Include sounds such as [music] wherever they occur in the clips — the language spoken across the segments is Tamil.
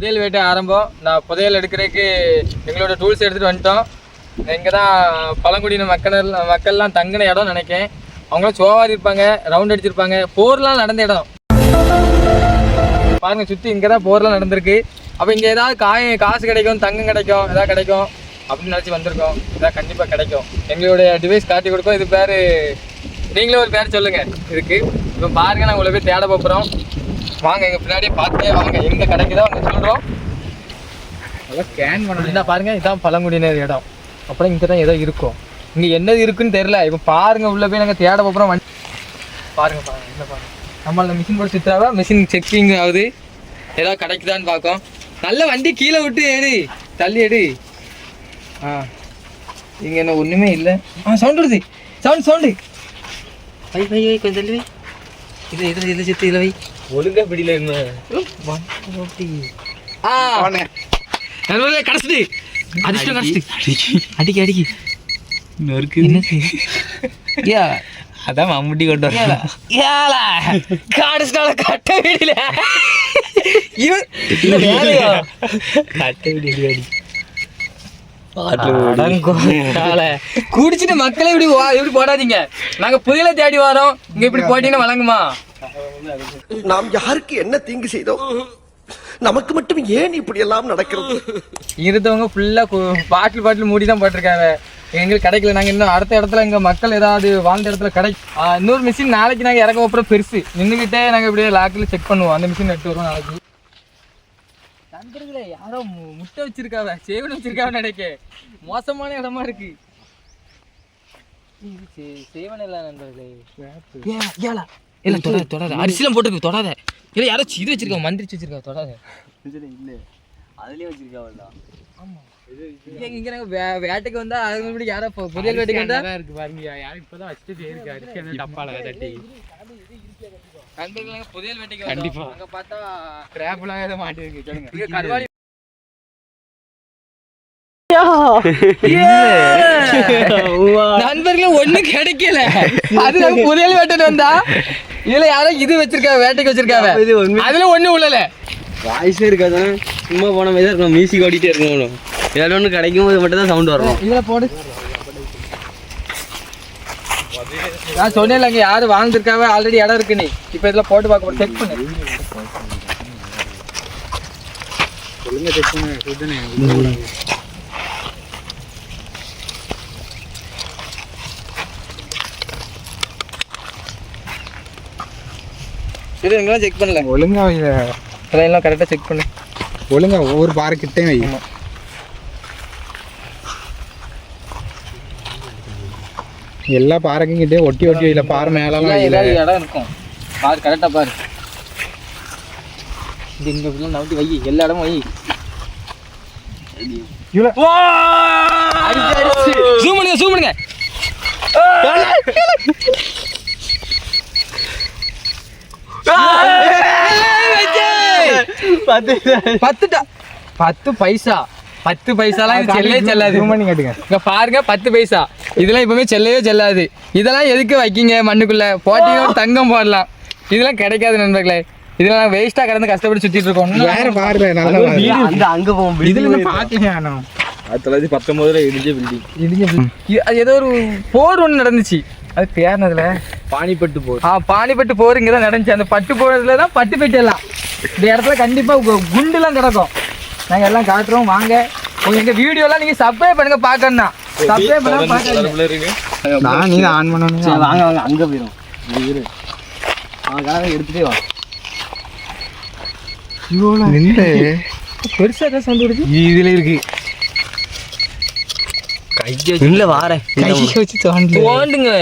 புதையல் வேட்டை ஆரம்பம். நான் புதையல் எடுக்கிறதுக்கு எங்களோட டூல்ஸ் எடுத்துகிட்டு வந்துட்டோம். இங்கே தான் பழங்குடியின மக்கள் மக்கள்லாம் தங்கின இடம் நினைக்கேன் அவங்களாம் சோவாரி இருப்பாங்க ரவுண்ட் அடிச்சிருப்பாங்க. போர்லாம் நடந்த இடம். பாருங்க சுற்றி இங்கே தான் போர்லாம் நடந்திருக்கு. அப்போ இங்கே ஏதாவது காய் காசு கிடைக்கும் தங்கம் கிடைக்கும் ஏதாவது கிடைக்கும் அப்படின்னு நினச்சி வந்திருக்கோம். இதாக கண்டிப்பாக கிடைக்கும். எங்களுடைய டிவைஸ் காட்டி கொடுக்கும். இது பேர் நீங்களே ஒரு பேர் சொல்லுங்கள் இதுக்கு. இப்போ பாருங்கள் நான் உங்களை போய் தேட போகிறோம் வாங்க எங்கள் பின்னாடியே பார்த்தே வாங்க எங்கே கிடைக்குதோ அங்கே சொல்கிறோம் நல்லா ஸ்கேன் பண்ணணும். இந்த பாருங்க இதான் பழங்குடியினர் இடம். அப்புறம் இங்கே தான் ஏதோ இருக்கும். இங்கே என்னது இருக்குன்னு தெரியல. இப்போ பாருங்க உள்ள போய் நாங்கள் தேட போகிறோம் வண்டி. பாருங்க பாருங்க இல்லை பாருங்க. நம்ம அந்த மிஷின் போட்டு சுத்தாவா மிஷின் செக்கிங் ஆகுது. ஏதாவது கிடைக்குதான்னு பார்க்கும். நல்ல வண்டி கீழே விட்டு எடு தள்ளி எடு ஆ. இங்கே என்ன ஒன்றுமே இல்லை. ஆ சவுண்ட் வருது. சவுண்ட் சவுண்டு வை வை வை கொஞ்சம் தள்ளி வை. இது இதில் இதில் சுற்றி இதில் வை. ஒழுங்கா பிடியில என்ன? கடைசிட்டு அடிச்சு கடைசிட்டு அடிக்கி அடிக்கி நொறுக்கு என்னது யா. அதான் மம்முட்டி கொண்டு ஏல ஏல காடிஸ்டால கட்ட வீடில. கட்டை. குடிச்சிட்டு மக்களை இப்படி இப்படி போடாதீங்க. நாங்க புயல தேடி வரோம். இங்க இப்படி போட்டீங்கன்னா வழங்குமா? [laughs] நாம் யாருக்கு என்ன தீங்கு செய்தோம் நமக்கு மட்டும் ஏன் இப்படி எல்லாம் நடக்கிறது? இருந்தவங்க ஃபுல்லா பாட்டில் பாட்டில் மூடி தான் போட்டிருக்காங்க. எங்களுக்கு கிடைக்கல. நாங்க இன்னும் அடுத்த இடத்துல எங்க மக்கள் ஏதாவது வாழ்ந்த இடத்துல கிடை இன்னொரு மிஷின் நாளைக்கு நாங்க இறக்க போறோம் பெருசு. நின்றுகிட்டே நாங்க இப்படியே லாக்கில் செக் பண்ணுவோம். அந்த மிஷின் எடுத்து வருவோம் நாளைக்கு. நண்பர்களே யாரோ மு- முட்டை வச்சிருக்காவ? சேவன் வச்சிருக்காவ நினைக்க. மோசமான இடமா இருக்கு. சேவன் இல்ல நண்பர்களே. ஏ- ஏலா இல்ல தொடாத தொடாத. அரிசிலாம் போட்டுருக்கு தொடாத. இல்ல யாரோ இது வச்சிருக்காங்க மந்திரிச்சு வச்சிருக்காங்க தொடாத. இல்ல. அதுலயே வச்சிருக்காவல்ல ஆமா. இங்க வே- வேட்டைக்கு வந்தா அதுக்கு முன்னாடி யாரோ பொ- புரியல் வேட்டைக்கு வந்தா? இருக்கு பாருங்க யாரும் இப்பதான் வச்சுட்டு இருக்கு அரிசி என்ன டப்பால தட்டி. நண்பர்கள் நாங்க புதையல் வேட்டைக்கு கண்டிப்பா. வந்தோம். அங்க பார்த்தா கிராப்லாம் ஏதோ மாட்டிருக்கு சொல்லுங்க. கருவாடி நண்பர்களே ஒண்ணும் கிடைக்கல. அது நாங்க புதையல் வேட்டைக்கு வந்தா? இதுல யாரோ இது வச்சிருக்காங்க வேட்டைக்கு வச்சிருக்காங்க. இது அதுல ஒண்ணும் உள்ளல. வாய்ஸே இருக்காதான் சும்மா போன மாதிரி தான் இருக்கும் மியூசிக் ஓடிட்டே இருக்கணும் ஏதாவது ஒன்று கிடைக்கும் போது மட்டும் தான் சவுண்ட் வரும் இதுல போடு. நான் சொன்னேன்ல இங்க யாரு வாழ்ந்துருக்காவ? ஆல்ரெடி இடம் இருக்கு நீ. இப்ப இதுல போட்டு பார்க்க செக் பண்ணு. ஒழுங்கா செக் பண்ணு. இது எங்கெல்லாம் செக் பண்ணல. ஒழுங்கா வை. அதெல்லாம் எல்லாம் கரெக்டா செக் பண்ணு. ஒழுங்கா ஒவ்வொரு பாறை கிட்டே வை. எல்லா பாறைக்கும் கிட்டே ஒட்டி ஒட்டி வைல பாறை வைல ஏதாவது இடம் இருக்கும். பாரு கரெக்டா பாரு. இது இங்க இப்படிலாம் நவுத்தி வை எல்லா இடமும் வை. ஜூம் பண்ணுங்க ஜூம் பண்ணுங்க. பத்துட்டா. பத்து பைசா. பத்து பைசாலாம் செல்லவே செல்லாது. காட்டுங்க. இங்க பாருங்க பத்து பைசா. இதெல்லாம் இப்பவுமே செல்லவே செல்லாது. இதெல்லாம் எதுக்கு வைக்கீங்க மண்ணுக்குள்ள? போட்டீங்கன்னா தங்கம் போடலாம். இதெல்லாம் கிடைக்காது நண்பர்களே. இதெல்லாம் வேஸ்டா கிடந்து கஷ்டப்பட்டு சுத்திட்டு இருக்கோம். வேற பாரு நல்ல அங்க போவோம் இதுல பாக்கலையா நான் ஆயிரத்தி தொள்ளாயிரத்தி பத்தொன்பதுல இடிஞ்ச பில்டிங் இது- அது ஏதோ ஒரு போர் ஒன்று நடந்துச்சு. அது பேர்னதுல பானிப்பட்டு போர். ஆ பானிப்பட்டு போர் இங்கே தான் நடந்துச்சு. அந்த பட்டு போறதுல தான் பட்டு பெட்டி எல்லாம் இந்த இடத்துல கண்டிப்பாக குண்டுலாம் கிடக்கும். நாங்கள் எல்லாம் காட்டுறோம் வாங்க. எங்கள் வீடியோலாம் நீங்கள் சப்ஸ்கிரைப் பண்ணுங்க பார்க்கணும்னா சப்ஸ்கிரைப் பண்ண பார்க்காதீங்க நான் நீ ஆன் பண்ணணும் வாங்க வாங்க அங்க போயிடும் இரு. அவன் கணக்கு எடுத்துட்டே வா. பெருசாக வருது இதுல இருக்கு. இல்ல வாரேன் கையை வச்சு தோண்டி தோண்டுங்க.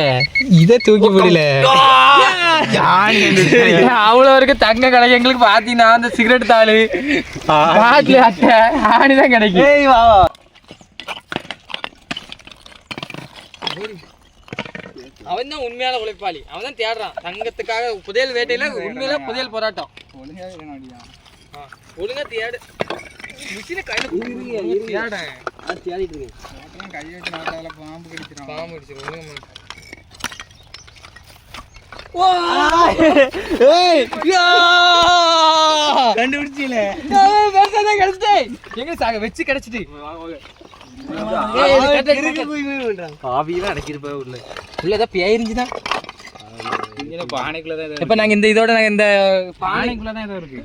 இதை தூக்கி போடல அவ்வளோ இருக்கு? தங்க கிடைக்கும் எங்களுக்கு பார்த்தீங்கன்னா அந்த சிகரெட் தாள். பாட்டில் அட்டை கிடைக்கும். அவன் தான் உண்மையான உழைப்பாளி. அவன் தான் தேடுறான். தங்கத்துக்காக புதையல் வேட்டையில உண்மையில புதையல் போராட்டம். ஆ, ஒழுங்கா தேடு. மிஷினை கையில தேடேன் அது தேடிட்டு இருக்கேன். கையை வச்சு நாட்டால பாம்பு கடிச்சிடும் பாம்பு அடிச்சிரும் ஒழுங்கா பண்ணு. கண்டுபிடிச்சில. எங்க சாக வச்சு கிடைச்சிட்டு. காவியெல்லாம் அடைக்கிருப்பா உள்ள உள்ள ஏதாவது பேய் இருந்துச்சுன்னா பானைக்குள்ள தான் இப்ப நாங்க இந்த இதோட நாங்க இந்த பானைக்குள்ள தான் ஏதோ இருக்கு.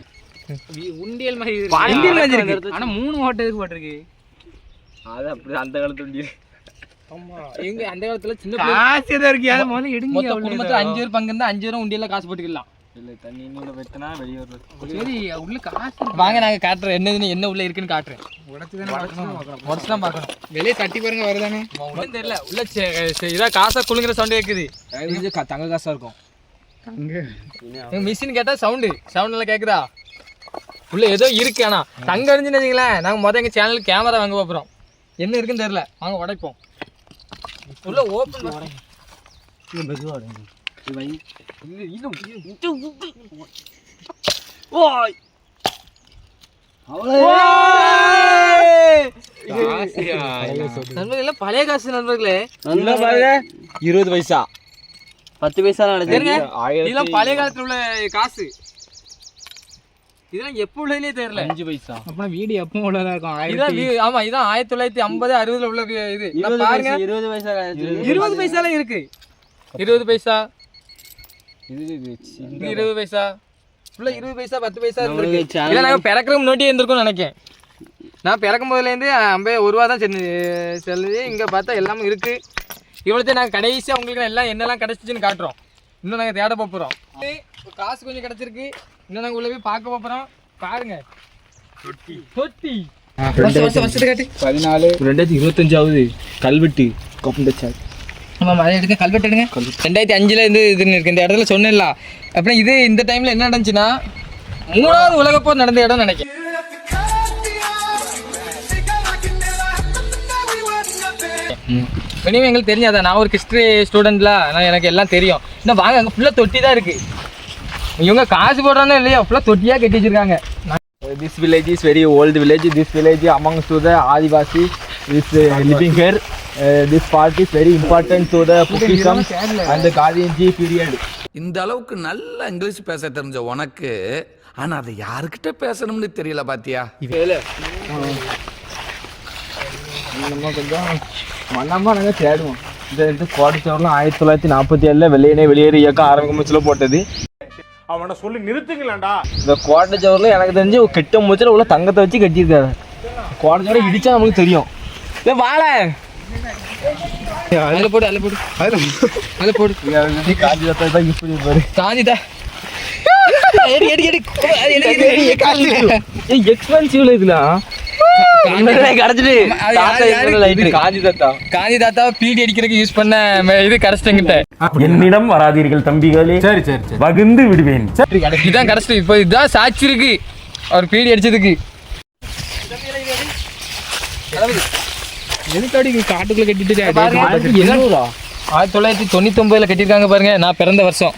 உண்டியல் மாதிரி உண்டியல் மாதிரி இருக்கு. ஆனா மூணு ஓட்டை எதுக்கு போட்டிருக்கு? அது அப்படி அந்த காலத்து உண்டியல் எங்க அந்த காலத்துல சின்ன காசு ஏதோ இருக்கு? அதை முதல்ல எடுங்க மொத்த குடும்பத்துல அஞ்சு பேர் பங்கு இருந்தா அஞ்சு பேரும் உண்டியல்ல காசு போட்டுக்கலாம். இல்ல தண்ணி உள்ள வெட்டினா வெளியே வர்றது சரி உள்ள காசு வாங்க நாங்க காட்டுறோம். என்னதுன்னு என்ன உள்ள இருக்குன்னு காட்டுறேன். உடச்சு தானே பார்க்கணும். உடச்சு தான் பார்க்கணும். வெளியே தட்டி பாருங்க வருதானே? ஒன்றும் தெரியல. உள்ள இதா காசா குளுங்குற சவுண்ட் கேக்குது. தங்க காசா இருக்கும். அங்க மிஷின் கேட்டா சவுண்டு சவுண்ட் எல்லாம் கேக்குதா? உள்ள ஏதோ இருக்கு ஆனா. தங்க அழிஞ்சுன்னு வச்சுங்களேன் நாங்க முத எங்க சேனலுக்கு கேமரா வாங்க போறோம். என்ன இருக்குன்னு தெரியல. வாங்க உடைப்போம். உள்ள ஓப்பன் மெதுவா நண்பர்களே பழைய காசு நண்பர்களே. இருபது பைசா. பத்து பைசா இதெல்லாம் பழைய காலத்துல உள்ள காசு. இதெல்லாம் எப்போ உள்ளதுனே தெரியல. அஞ்சு பைசா. அப்ப வீடு எப்பவும் உள்ளதா இருக்கும்? இதான் ஆமா இதான் ஆயிரத்தி தொள்ளாயிரத்தி ஐம்பது அறுபதுல உள்ள இது. இருபது பாருங்க. பைசா இருபது பைசா இருபது பைசாலாம் இருக்கு. இருபது பைசா. இது இது இருபது பைசா. உள்ள இருபது பைசா பத்து பைசா இருக்கு. இல்ல நாங்க பிறக்கிற முன்னாடியே இருந்திருக்கோம்னு நினைக்கிறேன் நான் பிறக்கும் போதுலேருந்து ஐம்பது ஒரு ரூபா தான் சென்று செல்லுது. இங்கே பார்த்தா எல்லாமே இருக்கு. இவ்வளோத்தையும் நாங்கள் கடைசியாக உங்களுக்கு எல்லாம் என்னெல்லாம் கிடச்சிச்சின்னு காட்டுறோம். இன்னும் நாங்கள் தேட போகிறோம் காசு கொஞ்சம் கிடச்சிருக்கு. இன்னும் நாங்கள் உள்ள போய் பார்க்க போகிறோம் பாருங்க. தொட்டி. தொட்டி. வருஷம் வருஷம் வருஷத்தை காட்டு. பதினாலு. ரெண்டாயிரத்தி இருபத்தஞ்சாவது கல்வெட்டு. கொப்பந்தச்சார் ஆமாம் அதை எடுங்க கல்வெட்டு எடுங்க. ரெண்டாயிரத்தி அஞ்சில் இருந்து இதுன்னு இருக்கு. இந்த இடத்துல சொன்னேன்ல. அப்புறம் இது இந்த டைமில் என்ன நடந்துச்சுன்னா மூணாவது உலகப்போர் நடந்த இடம் நினைக்கிறேன். இனிமே எங்களுக்கு தெரியாதா? நான் ஒரு ஹிஸ்ட்ரி ஸ்டூடெண்ட்ல நான் எனக்கு எல்லாம் தெரியும். இன்னும் வாங்க அங்கே ஃபுல்லாக தொட்டி தான் இருக்கு. இவங்க காசு போடுறானோ இல்லையா ஃபுல்லாக தொட்டியாக கட்டி வச்சிருக்காங்க. This village is very old village. This village amongst to the Adivasi is uh, living here. Uh, this part is very important to the Buddhism and the Gandhiji period. இந்த அளவுக்கு நல்ல இங்கிலீஷ் பேச தெரிஞ்ச உனக்கு ஆனா அதை யாருக்கிட்ட பேசணும்னு தெரியல பாத்தியா? நம்ம கொஞ்சம் மன்னமாக நாங்கள் தேடுவோம். இந்த இந்த கோடிச்சவரெலாம் ஆயிரத்தி தொள்ளாயிரத்தி நாற்பத்தி ஏழில் வெள்ளையனே வெளியேறு இயக்கம் ஆரம்பிக்கும் போட்டது அவனை சொல்லி நிறுத்துங்களேன்டா. இந்த கோட்டைச்சவரில் எனக்கு தெரிஞ்சு ஒரு கெட்ட மூச்சில் உள்ள தங்கத்தை வச்சு கட்டியிருக்காரு. கோட்டைச்சவரை இடிச்சா நமக்கு தெரியும். இல்லை வாழை! அதில் போடு அதில் போடு. அதில் போடு. காஞ்சி தத்தை தான் யூஸ் பண்ணியிருப்பாரு. காஞ்சிதா [laughs] எடி எடி எடி. எக்ஸ்பென்சிவ்ல இதெல்லாம் கிடைச்சிட்டு அது யாரு- யாரு? [laughs] காஞ்சி தத்தா காந்தி தாத்தா. பீடி அடிக்கிறதுக்கு யூஸ் பண்ண ம- இது கடைச்சிட்டங்கிட்ட என்னிடம் வராதீர்கள் தம்பிகளே. சரி சரி வகுந்து விடுவேன். இதான் கடைசி. இப்போ இதுதான் சாட்சி இருக்கு. அவர் பீடி அடிச்சதுக்கு. எதுக்காடி காட்டுக்குள்ள கட்டிட்டு பாருங்க ஆயிரத்தி தொள்ளாயிரத்தி தொண்ணூத்தி ஒன்பதுல கட்டியிருக்காங்க பாருங்க. நான் பிறந்த வருஷம்.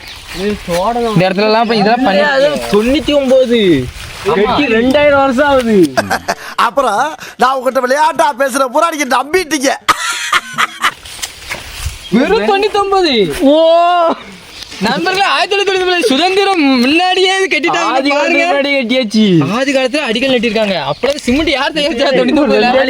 இந்த இடத்துல எல்லாம் இதெல்லாம் பண்ணி தொண்ணூத்தி ஒன்பது ரெண்டாயிரம் வருஷம் ஆகுது. அப்புறம் நான் உங்ககிட்ட விளையாட்டா பேசுற பூரா நீங்க நம்பிட்டீங்க. வெறும் தொண்ணூத்தி ஒன்பது ஓ. நண்பர்களே ஆயிரத்தி தொள்ளாயிரத்தி சுதந்திரம் முன்னாடியே கட்டிட்டாங்க முன்னாடி கட்டியாச்சு. ஆதி காலத்துல அடிக்கல் நட்டிருக்காங்க. அப்பதான் சிமெண்ட் யார் தயாரிச்சா [laughs]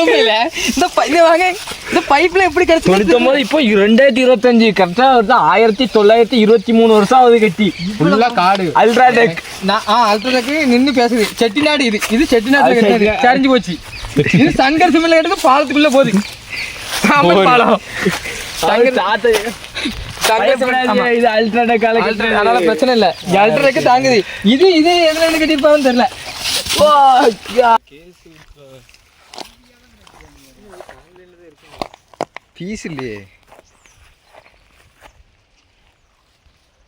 ஒன்பதுல? இந்த பை- இந்த வாங்க இந்த பைப்ல எப்படி கிடைச்சு ஒன்பது இப்போ ரெண்டாயிரத்தி இருபத்தஞ்சு கரெக்டா வருது? ஆயிரத்தி தொள்ளாயிரத்தி இருபத்தி மூணு வருஷம் ஆகுது கட்டி. ஃபுல்லா காடு. அல்ட்ராடெக் நான் ஆ அல்ட்ராக்கு நின்னு பேசுது. செட்டிநாடு இது. இது செட்டிநாடு. சரிஞ்சு போச்சு. இது சங்கர் சிமில் எடுத்து பாலத்துக்குள்ள போகுது. சாம்பல் பாலம். இது அல்ட்ராடெக் அதனால பிரச்சனை இல்ல. அல்ட்ராக்கு தாங்குது. இது இது எதுல இருந்து கட்டிருப்பாங்கன்னு தெரியல பீஸ் இல்லையே.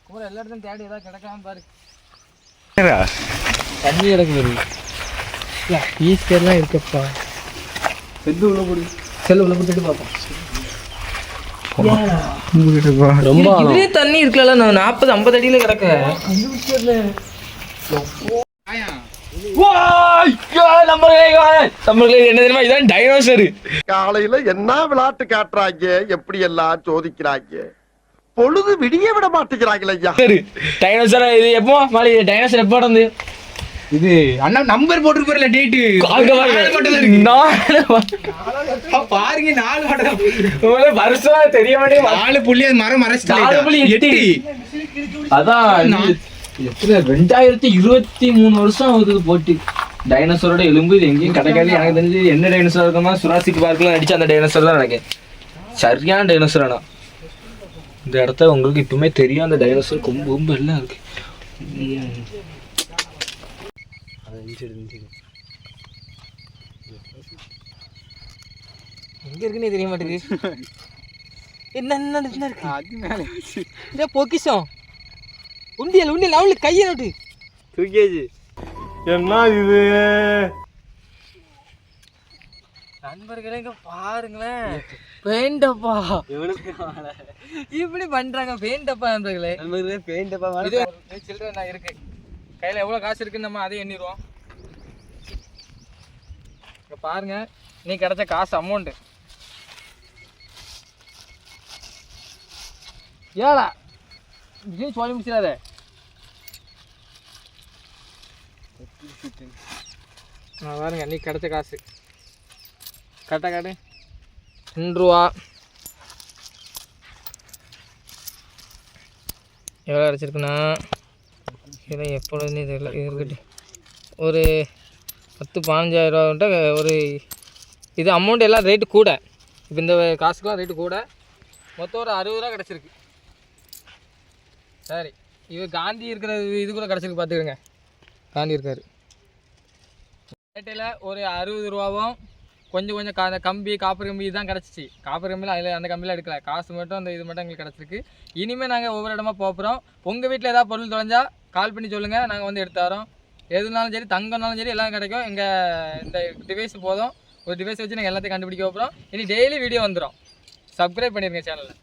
கூட எல்லா இடத்துலயும் தேடி ஏதாவது கிடக்காம பாரு. தண்ணி கிடக்கு வருது பீஸ் எல்லாம் இருக்கப்பா. உள்ள பார்ப்போம் ரொம்ப இதுலயே தண்ணி இருக்குல்ல நான் நாற்பது ஐம்பது அடியில கிடக்க. நம்மளுக்கு என்ன தெரியுமா? இதான் டைனோசர் காலையில என்ன விளையாட்டு காட்டுறாங்க? எப்படி எல்லாம் சோதிக்கிறாங்க? பொழுது விடிய விட மாட்டேங்கிறாங்களே டைனோசர் இது எப்போ மாலி டைனோசர் எப்போ நடந்து? இது அண்ணா நம்பர் போட்டுருப்பாருல டேட்டு பாருங்க நாலு உங்களுக்கு வருஷம் தெரிய மாட்டேங்குது. நாலு புள்ளி அது மரம் நாலு புள்ளி மறைச்சிட்டு எட்டு. அதான் எத்தனை ரெண்டாயிரத்தி இருபத்தி மூணு வருஷம் ஆகுது போட்டு. டைனோசரோட எலும்பு இது எங்கேயும் கிடைக்காது எனக்கு தெரிஞ்சு என்ன டைனோசர் இருக்குமா சுராசிக் பார்க்கில் நடிச்ச அந்த டைனோசர் தான் நினைக்கிறேன். சரியான டைனோசர் ஆனா இந்த இடத்த உங்களுக்கு இப்பவுமே தெரியும் அந்த டைனோசர் கொம்பு கொம்பு எல்லாம் இருக்கு. இந்த side. எங்க இருக்குன்னே தெரிய மாட்டேங்குது. என்ன என்ன இருக்கு? அது மேலே இதே பொக்கிஷம். உண்டியல் உண்டியல் அவளுக்கு கையை நோட்டு. தூக்கியாச்சு. என்ன இது? நண்பர்களே இங்க பாருங்களேன். பெயிண்டப்பா. இப்படி பண்றாங்க பெயிண்டப்பா நண்பர்களே. இது சில்லறை நான் இருக்கு. கையில எவ்வளவு காசு இருக்குன்னு நம்ம அதை எண்ணிடுவோம். இங்கே பாருங்க நீ கிடைச்ச காசு அமௌண்ட்டு ஏழா இது சொல்லி முடிச்சிடாத. நான் பாருங்க நீ கிடைச்ச காசு. கரெக்டாக காட்டு. ரெண்டு ரூபா எவ்வளோ அரைச்சிருக்குண்ணா இதில் எப்பொழுதுன்னு தெரியல இது இருக்கட்டும் ஒரு பத்து பதினஞ்சாயிரரூவான்ட்டு ஒரு இது அமௌண்ட் எல்லாம் ரேட்டு கூட. இப்போ இந்த காசுக்கெலாம் ரேட்டு கூட. மொத்தம் ஒரு அறுபது ரூபா கிடச்சிருக்கு. சரி. இது காந்தி இருக்கிற இது கூட கிடச்சிருக்கு பார்த்துக்கோங்க காந்தி இருக்கார். ரேட்டில் ஒரு அறுபது ரூபாவும் கொஞ்சம் கொஞ்சம் கா கம்பி காப்பர் கம்பி தான் கிடச்சிச்சு. காப்பர் கம்பியில் அதில் அந்த கம்பியில் எடுக்கல. காசு மட்டும் அந்த இது மட்டும் எங்களுக்கு கிடச்சிருக்கு. இனிமேல் நாங்கள் ஒவ்வொரு இடமா போகிறோம் உங்கள் வீட்டில் ஏதாவது பொருள் தொலைஞ்சால் கால் பண்ணி சொல்லுங்கள் நாங்கள் வந்து எடுத்து தரோம். எதுனாலும் சரி தங்கம்னாலும் சரி எல்லாம் கிடைக்கும். எங்கள் இந்த டிவைஸ் போதும். ஒரு டிவைஸ் வச்சு நாங்கள் எல்லாத்தையும் கண்டுபிடிக்க போகிறோம் இனி டெய்லி வீடியோ வந்துடும் சப்ஸ்கிரைப் பண்ணிடுங்க சேனலில்